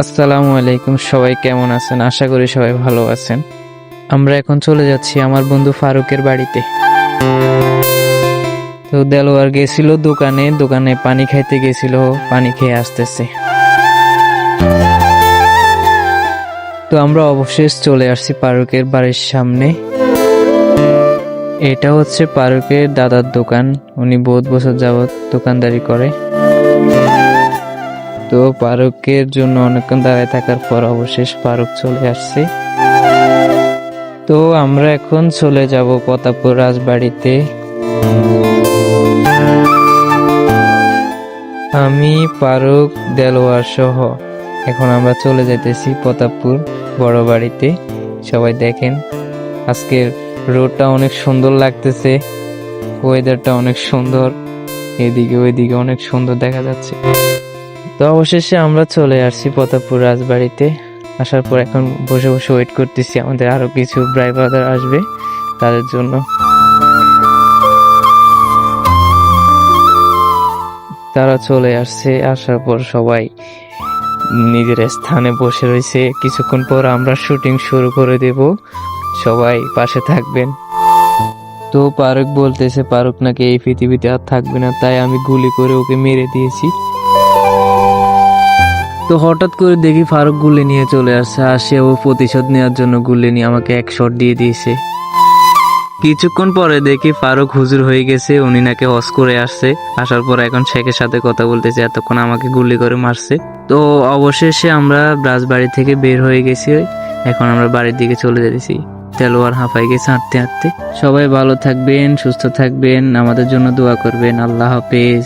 আসসালামু আলাইকুম, সবাই কেমন আছেন? আশা করি সবাই ভালো আছেন। আমরা এখন চলে যাচ্ছি আমার বন্ধু ফারুকের বাড়িতে। তো দেলোয়ার গেছিল দোকানে দোকানে পানি খাইতে গেছিল, পানি খেয়ে আসতেছে। তো আমরা অবশেষ চলে আসছি পারুকের বাড়ির সামনে। এটা হচ্ছে পারুকের দাদার দোকান। উনি বহুত বছর যাবত দোকানদারি করে। তো পারুকের জন্য অনেকক্ষণ দাঁড়ায় থাকার পর অবশেষ পারুক চলে আসছে। তো আমরা এখন চলে যাব প্রতাপপুর রাজবাড়িতে। আমি, পারুক, দেলোয়ার সহ এখন আমরা চলে যাইতেছি প্রতাপপুর বড় বাড়িতে। সবাই দেখেন, আজকের রোডটা অনেক সুন্দর লাগতেছে ওয়েদারটা অনেক সুন্দর, এদিকে ওইদিকে অনেক সুন্দর দেখা যাচ্ছে। তো অবশেষে আমরা চলে আসছি প্রতাপপুর রাজবাড়িতে। আসার পর এখন বসে বসে ওয়েট করতেছি, আমাদের আরও কিছু ব্রাই ব্রাদার আসবে তাদের জন্য। তারা চলে আসছে, আসার পর সবাই নিজের স্থানে বসে রয়েছে। কিছুক্ষণ পর আমরা শুটিং শুরু করে দেব। সবাই পাশে থাকবেন। তো পারুক বলতেছে, পারুক নাকি এই পৃথিবীতে আর থাকবে না, তাই আমি গুলি করে ওকে মেরে দিয়েছি। তো হঠাৎ করে দেখি ফারুক গুলি নিয়ে চলে আসছে আর সে ও প্রতিশোধ নেওয়ার জন্য গুলি নিয়ে আমাকে এক শট দিয়ে দিয়েছে। কিছুক্ষণ পরে দেখি ফারুক হুজুর হয়ে গেছে, উনি নাকি হস করে আসছে। আসার পর এখন শেখের সাথে কথা বলতেছে, এতক্ষণ আমাকে গুলি করে মারছে। তো অবশেষে আমরা রাজবাড়ি থেকে বের হয়ে গেছি। এখন আমরা বাড়ির দিকে চলে যেতেছি। তেলোয়ার হাঁপাই গেছে হাঁটতে হাঁটতে সবাই ভালো থাকবেন, সুস্থ থাকবেন, আমাদের জন্য দোয়া করবেন। আল্লাহ হাফেজ।